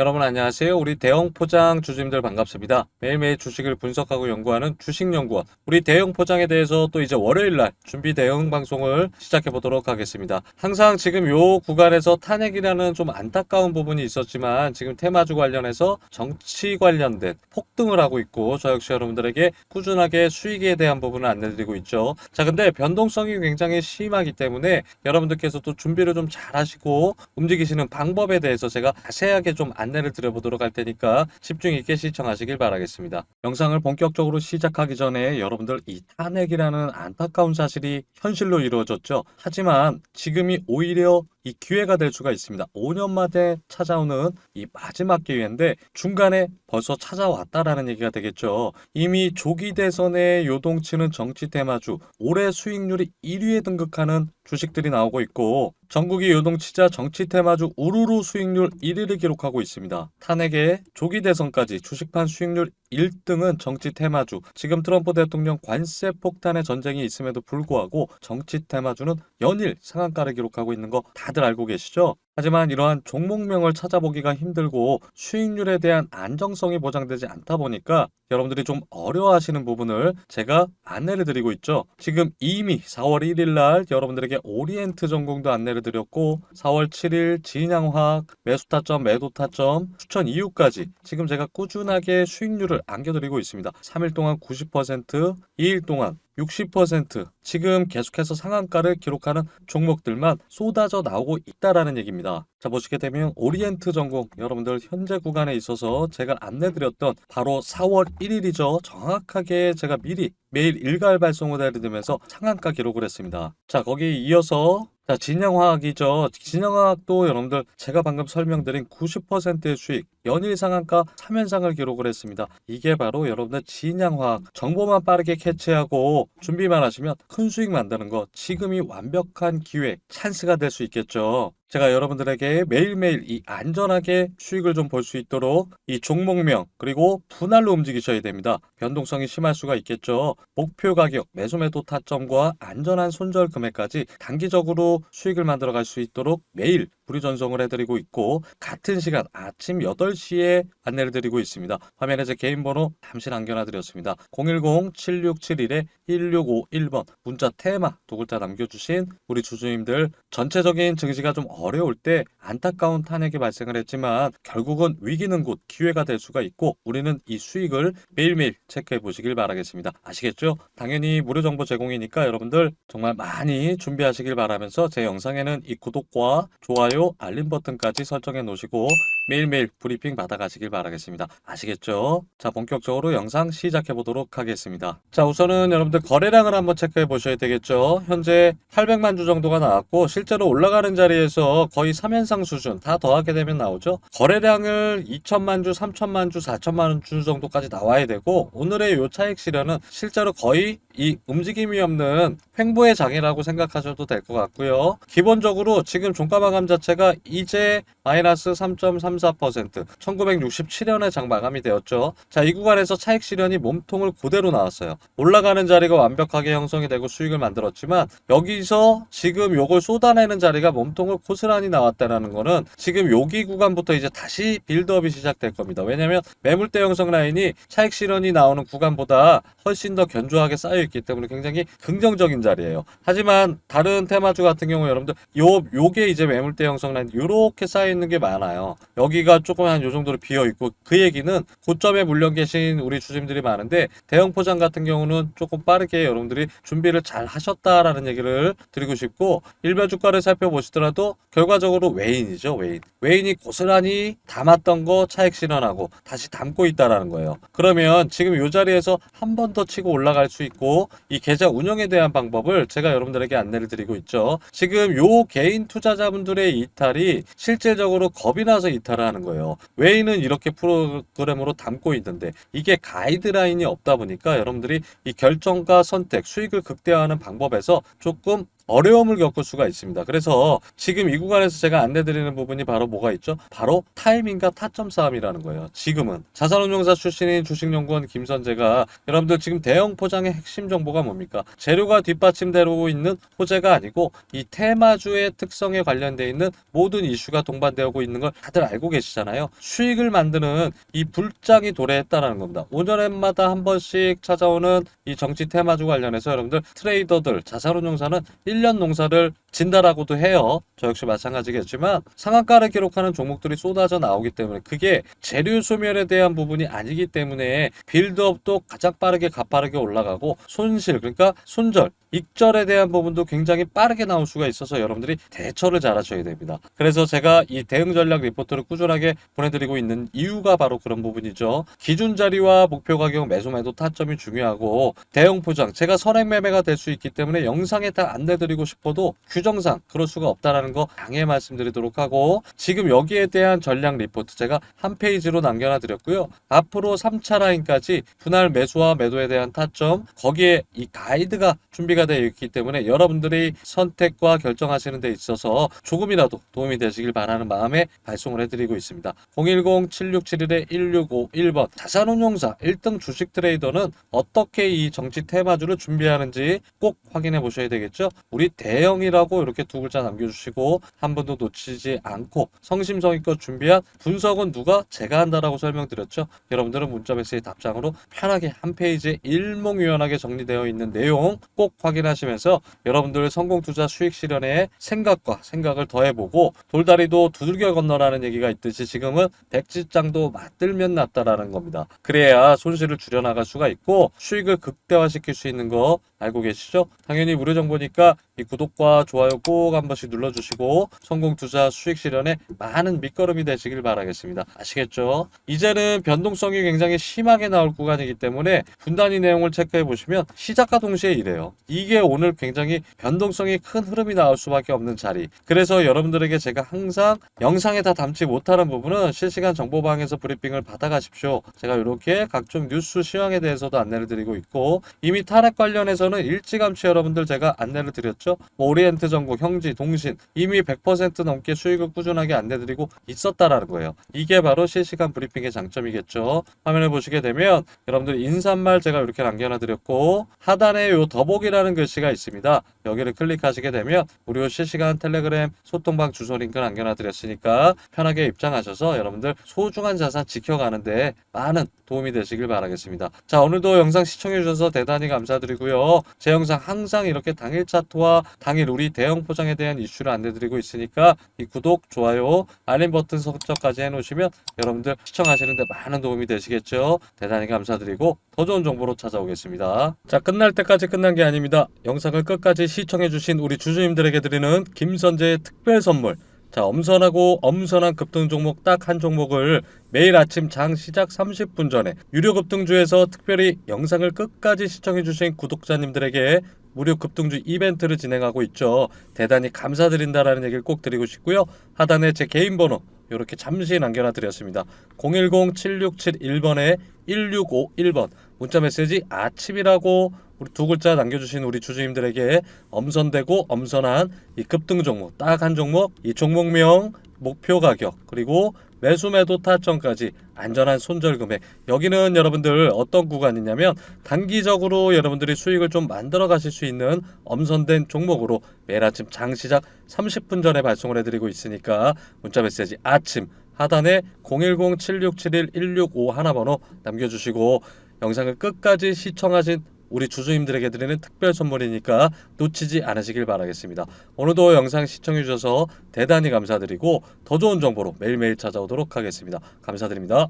여러분 안녕하세요. 우리 대형 포장 주주님들 반갑습니다. 매일매일 주식을 분석하고 연구하는 주식연구원. 우리 대형 포장에 대해서 또 이제 월요일 날 준비 대응 방송을 시작해 보도록 하겠습니다. 항상 지금 요 구간에서 탄핵이라는 좀 안타까운 부분이 있었지만 지금 테마주 관련해서 정치 관련된 폭등을 하고 있고 저 역시 여러분들에게 꾸준하게 수익에 대한 부분을 안내드리고 있죠. 자, 근데 변동성이 굉장히 심하기 때문에 여러분들께서도 준비를 좀 잘 하시고 움직이시는 방법에 대해서 제가 자세하게 좀안 내를 드려보도록 할 테니까 집중 있게 시청하시길 바라겠습니다. 영상을 본격적으로 시작하기 전에 여러분들 이 탄핵이라는 안타까운 사실이 현실로 이루어졌죠. 하지만 지금이 오히려 이 기회가 될 수가 있습니다. 5년 만에 찾아오는 이 마지막 기회인데 중간에 벌써 찾아왔다라는 얘기가 되겠죠. 이미 조기 대선에 요동치는 정치 테마주 올해 수익률이 1위에 등극하는 주식들이 나오고 있고 전국이 요동치자 정치 테마주 우르르 수익률 1위를 기록하고 있습니다. 탄핵의 조기 대선까지 주식판 수익률 1등은 정치 테마주. 지금 트럼프 대통령 관세 폭탄의 전쟁이 있음에도 불구하고 정치 테마주는 연일 상한가를 기록하고 있는 거다 들 알고 계시죠? 하지만 이러한 종목명을 찾아보기가 힘들고 수익률에 대한 안정성이 보장되지 않다 보니까 여러분들이 좀 어려워하시는 부분을 제가 안내를 드리고 있죠. 지금 이미 4월 1일 날 여러분들에게 오리엔트 전공도 안내를 드렸고 4월 7일 진양화학 매수 타점, 매도 타점, 추천 이유까지 지금 제가 꾸준하게 수익률을 안겨드리고 있습니다. 3일 동안 90%, 2일 동안 60% 지금 계속해서 상한가를 기록하는 종목들만 쏟아져 나오고 있다라는 얘기입니다. 자 보시게 되면 오리엔트 전공 여러분들 현재 구간에 있어서 제가 안내드렸던 바로 4월 1일이죠. 정확하게 제가 미리 매일 일괄 발송을 해드리면서 상한가 기록을 했습니다. 자 거기에 이어서 자, 진영화학이죠. 진영화학도 여러분들 제가 방금 설명드린 90%의 수익, 연일 상한가 3연상을 기록을 했습니다. 이게 바로 여러분들 진양화학, 정보만 빠르게 캐치하고 준비만 하시면 큰 수익 만드는 거 지금이 완벽한 기회, 찬스가 될 수 있겠죠. 제가 여러분들에게 매일매일 이 안전하게 수익을 좀 볼 수 있도록 이 종목명 그리고 분할로 움직이셔야 됩니다. 변동성이 심할 수가 있겠죠. 목표 가격, 매수 매도 타점과 안전한 손절 금액까지 단기적으로 수익을 만들어 갈 수 있도록 매일 불의 전송을 해드리고 있고 같은 시간 아침 8 시에 안내를 드리고 있습니다. 화면에 제 개인 번호 잠시 남겨놔드렸습니다. 010-7671-1651번 문자 테마 두 글자 남겨주신 우리 주주님들 전체적인 증시가 좀 어려울 때 안타까운 탄핵이 발생을 했지만 결국은 위기는 곧 기회가 될 수가 있고 우리는 이 수익을 매일매일 체크해 보시길 바라겠습니다. 아시겠죠? 당연히 무료 정보 제공이니까 여러분들 정말 많이 준비하시길 바라면서 제 영상에는 이 구독과 좋아요, 알림 버튼까지 설정해 놓으시고 매일매일 브리핑 받아가시길 바라겠습니다. 아시겠죠? 자, 본격적으로 영상 시작해 보도록 하겠습니다. 자, 우선은 여러분들 거래량을 한번 체크해 보셔야 되겠죠? 현재 800만 주 정도가 나왔고 실제로 올라가는 자리에서 거의 3연상 수준 다 더하게 되면 나오죠. 거래량을 2천만 주, 3천만 주, 4천만 주 정도까지 나와야 되고 오늘의 요 차익 실현은 실제로 거의 이 움직임이 없는 횡보의 장이라고 생각하셔도 될 것 같고요. 기본적으로 지금 종가 마감 자체가 이제 마이너스 3.34% 1967년에 장 마감이 되었죠. 자, 이 구간에서 차익 실현이 몸통을 그대로 나왔어요. 올라가는 자리가 완벽하게 형성이 되고 수익을 만들었지만 여기서 지금 요걸 쏟아내는 자리가 몸통을 고스란히 나왔다라는 거는 지금 여기 구간부터 이제 다시 빌드업이 시작될 겁니다. 왜냐면 매물대 형성 라인이 차익 실현이 나오는 구간보다 훨씬 더 견조하게 쌓여 있기 때문에 굉장히 긍정적인 자리예요. 하지만 다른 테마주 같은 경우 여러분들 요 요게 이제 매물대 형성 라인 요렇게 쌓여 있는 게 많아요. 여기가 조금 한요 정도로 비어 있고 그 얘기는 고점에 물려 계신 우리 주주님들이 많은데 대형 포장 같은 경우는 조금 빠르게 여러분들이 준비를 잘 하셨다라는 얘기를 드리고 싶고 일별 주가를 살펴보시더라도 결과적으로 외인이죠 외인 외인이 고스란히 담았던 거 차익 실현하고 다시 담고 있다라는 거예요. 그러면 지금 이 자리에서 한 번 더 치고 올라갈 수 있고 이 계좌 운영에 대한 방법을 제가 여러분들에게 안내를 드리고 있죠. 지금 요 개인 투자자분들의 이탈이 실질적으로 겁이 나서 이탈을 하는 거예요. 외인은 이렇게 프로그램으로 담고 있는데 이게 가이드라인이 없다 보니까 여러분들이 이 결정과 선택, 수익을 극대화하는 방법에서 조금 어려움을 겪을 수가 있습니다. 그래서 지금 이 구간에서 제가 안내드리는 부분이 바로 뭐가 있죠? 바로 타이밍과 타점 싸움이라는 거예요. 지금은 자산운용사 출신인 주식연구원 김선재가 여러분들 지금 대형 포장의 핵심 정보가 뭡니까? 재료가 뒷받침되고 있는 호재가 아니고 이 테마주의 특성에 관련돼 있는 모든 이슈가 동반되고 있는 걸 다들 알고 계시잖아요. 수익을 만드는 이 불장이 도래했다라는 겁니다. 5년마다 한 번씩 찾아오는 이 정치 테마주 관련해서 여러분들 트레이더들 자산운용사는 1년 농사를 진다라고도 해요. 저 역시 마찬가지겠지만 상한가를 기록하는 종목들이 쏟아져 나오기 때문에 그게 재료 소멸에 대한 부분이 아니기 때문에 빌드업도 가장 빠르게 가파르게 올라가고 손실 그러니까 손절 익절에 대한 부분도 굉장히 빠르게 나올 수가 있어서 여러분들이 대처를 잘 하셔야 됩니다. 그래서 제가 이 대응 전략 리포트를 꾸준하게 보내드리고 있는 이유가 바로 그런 부분이죠. 기준 자리와 목표 가격 매수 매도 타점이 중요하고 대형 포장 제가 선행 매매가 될 수 있기 때문에 영상에 다 안내드리고 싶어도 규정상 그럴 수가 없다라는 거 강해 말씀드리도록 하고 지금 여기에 대한 전략 리포트 제가 한 페이지로 남겨놔 드렸고요. 앞으로 3차 라인까지 분할 매수와 매도에 대한 타점 거기에 이 가이드가 준비가 되어 있기 때문에 여러분들이 선택과 결정하시는 데 있어서 조금이라도 도움이 되시길 바라는 마음에 발송을 해드리고 있습니다. 010-7671-1651번 자산운용사 1등 주식 트레이더는 어떻게 이 정치 테마주를 준비하는지 꼭 확인해 보셔야 되겠죠. 우리 대형이라고 이렇게 두 글자 남겨주시고 한 번도 놓치지 않고 성심성의껏 준비한 분석은 누가 제가 한다라고 설명드렸죠. 여러분들은 문자 메시지 답장으로 편하게 한 페이지에 일목요연하게 정리되어 있는 내용 꼭 확인하시면서 여러분들 성공 투자 수익 실현에 생각과 생각을 더해보고 돌다리도 두들겨 건너라는 얘기가 있듯이 지금은 백지장도 맞들면 낫다라는 겁니다. 그래야 손실을 줄여나갈 수가 있고 수익을 극대화시킬 수 있는 거 알고 계시죠? 당연히 무료 정보니까 이 구독과 좋아요 꼭 한 번씩 눌러주시고 성공 투자 수익 실현에 많은 밑거름이 되시길 바라겠습니다. 아시겠죠? 이제는 변동성이 굉장히 심하게 나올 구간이기 때문에 분단위 내용을 체크해 보시면 시작과 동시에 이래요. 이게 오늘 굉장히 변동성이 큰 흐름이 나올 수밖에 없는 자리. 그래서 여러분들에게 제가 항상 영상에 다 담지 못하는 부분은 실시간 정보방에서 브리핑을 받아가십시오. 제가 이렇게 각종 뉴스 시황에 대해서도 안내를 드리고 있고 이미 타락 관련해서 는 일찌감치 여러분들 제가 안내를 드렸죠. 뭐 오리엔트 전국, 형지, 동신 이미 100% 넘게 수익을 꾸준하게 안내드리고 있었다라는 거예요. 이게 바로 실시간 브리핑의 장점이겠죠. 화면을 보시게 되면 여러분들 인사말 제가 이렇게 남겨놔 드렸고 하단에 요 더보기라는 글씨가 있습니다. 여기를 클릭하시게 되면 무료 실시간 텔레그램 소통방 주소 링크 남겨놔 드렸으니까 편하게 입장하셔서 여러분들 소중한 자산 지켜가는데 많은 도움이 되시길 바라겠습니다. 자 오늘도 영상 시청해 주셔서 대단히 감사드리고요. 제 영상 항상 이렇게 당일 차트와 당일 우리 대형 포장에 대한 이슈를 안내드리고 있으니까 이 구독, 좋아요, 알림 버튼 설정까지 해놓으시면 여러분들 시청하시는데 많은 도움이 되시겠죠. 대단히 감사드리고 더 좋은 정보로 찾아오겠습니다. 자 끝날 때까지 끝난 게 아닙니다. 영상을 끝까지 시청해주신 우리 주주님들에게 드리는 김선재의 특별 선물 자, 엄선하고 엄선한 급등 종목 딱 한 종목을 매일 아침 장 시작 30분 전에 유료 급등주에서 특별히 영상을 끝까지 시청해주신 구독자님들에게 무료 급등주 이벤트를 진행하고 있죠. 대단히 감사드린다라는 얘기를 꼭 드리고 싶고요. 하단에 제 개인 번호 이렇게 잠시 남겨놔 드렸습니다. 010-7671번에 1651번 문자 메시지 아침이라고 우리 두 글자 남겨주신 우리 주주님들에게 엄선되고 엄선한 이 급등 종목 딱 한 종목 이 종목명 목표 가격 그리고 매수 매도 타점까지 안전한 손절 금액. 여기는 여러분들 어떤 구간이냐면 단기적으로 여러분들이 수익을 좀 만들어 가실 수 있는 엄선된 종목으로 매일 아침 장 시작 30분 전에 발송을 해드리고 있으니까 문자 메시지 아침 하단에 010-7671-1651 번호 남겨주시고 영상을 끝까지 시청하신 우리 주주님들에게 드리는 특별 선물이니까 놓치지 않으시길 바라겠습니다. 오늘도 영상 시청해 주셔서 대단히 감사드리고 더 좋은 정보로 매일매일 찾아오도록 하겠습니다. 감사드립니다.